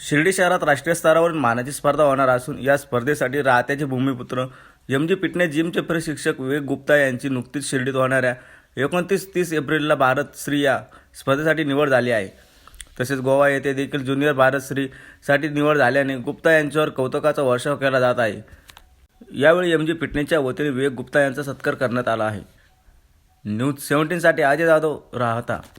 शिर्डी शहरात राष्ट्रीय स्तरावरील मानाची स्पर्धा होणार असून या स्पर्धेसाठी राहत्याचे भूमिपुत्र एम जी फिटनेस जिमचे प्रशिक्षक विवेक गुप्ता यांची नुकतीच शिर्डीत होणाऱ्या एकोणतीस तीस एप्रिलला भारत श्री या स्पर्धेसाठी निवड झाली आहे. तसेच गोवा येथे देखील ज्युनियर भारत श्रीसाठी निवड झाल्याने गुप्ता यांच्यावर कौतुकाचा वर्षाव केला जात आहे. यावेळी एम जी फिटनेसच्या वतीने विवेक गुप्ता यांचा सत्कार करण्यात आला आहे. न्यूज सेव्हन्टीनसाठी अजय जाधव राहता.